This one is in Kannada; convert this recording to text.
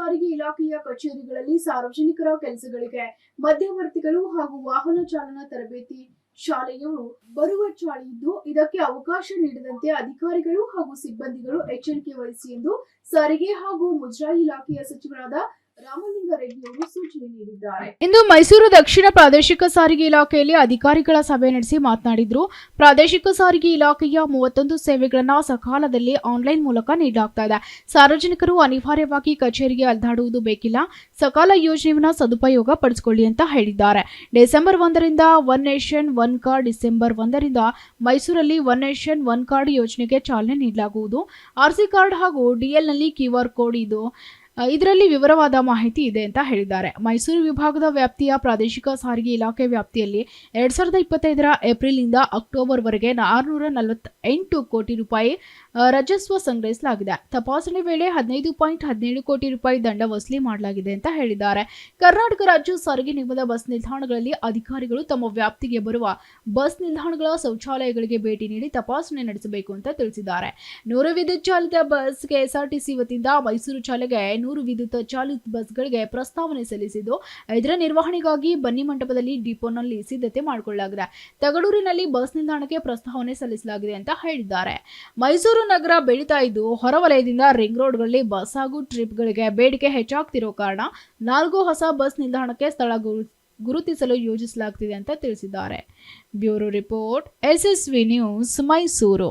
ಸಾರಿಗೆ ಇಲಾಖೆಯ ಕಚೇರಿಗಳಲ್ಲಿ ಸಾರ್ವಜನಿಕರ ಕೆಲಸಗಳಿಗೆ ಮಧ್ಯವರ್ತಿಗಳು ಹಾಗೂ ವಾಹನ ಚಾಲನಾ ತರಬೇತಿ ಶಾಲೆಯವರು ಬರುವ ಚಾಳಿಯಿದ್ದು ಇದಕ್ಕೆ ಅವಕಾಶ ನೀಡದಂತೆ ಅಧಿಕಾರಿಗಳು ಹಾಗೂ ಸಿಬ್ಬಂದಿಗಳು ಎಚ್ಚರಿಕೆ ವಹಿಸಿ ಎಂದು ಸಾರಿಗೆ ಹಾಗೂ ಮುಜರಾಯಿ ಇಲಾಖೆಯ ಸಚಿವರಾದ ಇಂದು ಮೈಸೂರು ದಕ್ಷಿಣ ಪ್ರಾದೇಶಿಕ ಸಾರಿಗೆ ಇಲಾಖೆಯಲ್ಲಿ ಅಧಿಕಾರಿಗಳ ಸಭೆ ನಡೆಸಿ ಮಾತನಾಡಿದ್ರು. ಪ್ರಾದೇಶಿಕ ಸಾರಿಗೆ ಇಲಾಖೆಯ ಮೂವತ್ತೊಂದು ಸೇವೆಗಳನ್ನು ಸಕಾಲದಲ್ಲಿ ಆನ್ಲೈನ್ ಮೂಲಕ ನೀಡಲಾಗ್ತಾ ಇದೆ. ಸಾರ್ವಜನಿಕರು ಅನಿವಾರ್ಯವಾಗಿ ಕಚೇರಿಗೆ ಅಲ್ದಾಡುವುದು ಬೇಕಿಲ್ಲ. ಸಕಾಲ ಯೋಜನೆಯನ್ನ ಸದುಪಯೋಗ ಪಡಿಸಿಕೊಳ್ಳಿ ಅಂತ ಹೇಳಿದ್ದಾರೆ. ಡಿಸೆಂಬರ್ ಒಂದರಿಂದ one nation, one card, December ಒಂದರಿಂದ ಮೈಸೂರಲ್ಲಿ ಒನ್ ನೇಷನ್, ಒನ್ ಕಾರ್ಡ್ ಯೋಜನೆಗೆ ಚಾಲನೆ ನೀಡಲಾಗುವುದು. ಆರ್ಸಿ ಕಾರ್ಡ್ ಹಾಗೂ ಡಿಎಲ್ನಲ್ಲಿ ಕ್ಯೂ ಆರ್ ಕೋಡ್ ಇದು ಇದರಲ್ಲಿ ವಿವರವಾದ ಮಾಹಿತಿ ಇದೆ ಅಂತ ಹೇಳಿದ್ದಾರೆ. ಮೈಸೂರು ವಿಭಾಗದ ವ್ಯಾಪ್ತಿಯ ಪ್ರಾದೇಶಿಕ ಸಾರಿಗೆ ಇಲಾಖೆ ವ್ಯಾಪ್ತಿಯಲ್ಲಿ ಎರಡ್ ಸಾವಿರದ ಇಪ್ಪತ್ತೈದರ ಏಪ್ರಿಲ್ನಿಂದ ಅಕ್ಟೋಬರ್ವರೆಗೆ ಆರುನೂರ ನಲವತ್ತೆಂಟು ಕೋಟಿ ರೂಪಾಯಿ ರಜಸ್ವ ಸಂಗ್ರಹಿಸಲಾಗಿದೆ. ತಪಾಸಣೆ ವೇಳೆ ಹದಿನೈದು ಪಾಯಿಂಟ್ ಹದಿನೇಳು ಕೋಟಿ ರೂಪಾಯಿ ದಂಡ ವಸೂಲಿ ಮಾಡಲಾಗಿದೆ ಅಂತ ಹೇಳಿದ್ದಾರೆ. ಕರ್ನಾಟಕ ರಾಜ್ಯ ಸಾರಿಗೆ ನಿಗಮದ ಬಸ್ ನಿಲ್ದಾಣಗಳಲ್ಲಿ ಅಧಿಕಾರಿಗಳು ತಮ್ಮ ವ್ಯಾಪ್ತಿಗೆ ಬರುವ ಬಸ್ ನಿಲ್ದಾಣಗಳ ಶೌಚಾಲಯಗಳಿಗೆ ಭೇಟಿ ನೀಡಿ ತಪಾಸಣೆ ನಡೆಸಬೇಕು ಅಂತ ತಿಳಿಸಿದ್ದಾರೆ. ನೂರ ವಿದ್ಯುತ್ ಚಾಲಿತ ಬಸ್ ಕೆಎಸ್ಆರ್ಟಿಸಿ ವತಿಯಿಂದ ಮೈಸೂರು ಚಾಲೆಗೆ ನೂರು ವಿದ್ಯುತ್ ಚಾಲಿತ ಬಸ್ಗಳಿಗೆ ಪ್ರಸ್ತಾವನೆ ಸಲ್ಲಿಸಿದ್ದು, ಇದರ ನಿರ್ವಹಣೆಗಾಗಿ ಬನ್ನಿ ಮಂಟಪದಲ್ಲಿ ಡಿಪೋನಲ್ಲಿ ಸಿದ್ಧತೆ ಮಾಡಿಕೊಳ್ಳಲಾಗಿದೆ. ತಗಡೂರಿನಲ್ಲಿ ಬಸ್ ನಿಲ್ದಾಣಕ್ಕೆ ಪ್ರಸ್ತಾವನೆ ಸಲ್ಲಿಸಲಾಗಿದೆ ಅಂತ ಹೇಳಿದ್ದಾರೆ. ಮೈಸೂರು ನಗರ ಬೆಳೀತಾ ಇದ್ದು ಹೊರವಲಯದಿಂದ ರಿಂಗ್ ರೋಡ್ಗಳಲ್ಲಿ ಬಸ್ ಹಾಗೂ ಟ್ರಿಪ್ಗಳಿಗೆ ಬೇಡಿಕೆ ಹೆಚ್ಚಾಗ್ತಿರೋ ಕಾರಣ ನಾಲ್ಕು ಹೊಸ ಬಸ್ ನಿಲ್ದಾಣಕ್ಕೆ ಸ್ಥಳ ಗುರು- ಗುರುತಿಸಲು ಯೋಜಿಸಲಾಗ್ತಿದೆ ಅಂತ ತಿಳಿಸಿದ್ದಾರೆ. Bureau report, SSV news Mysuru.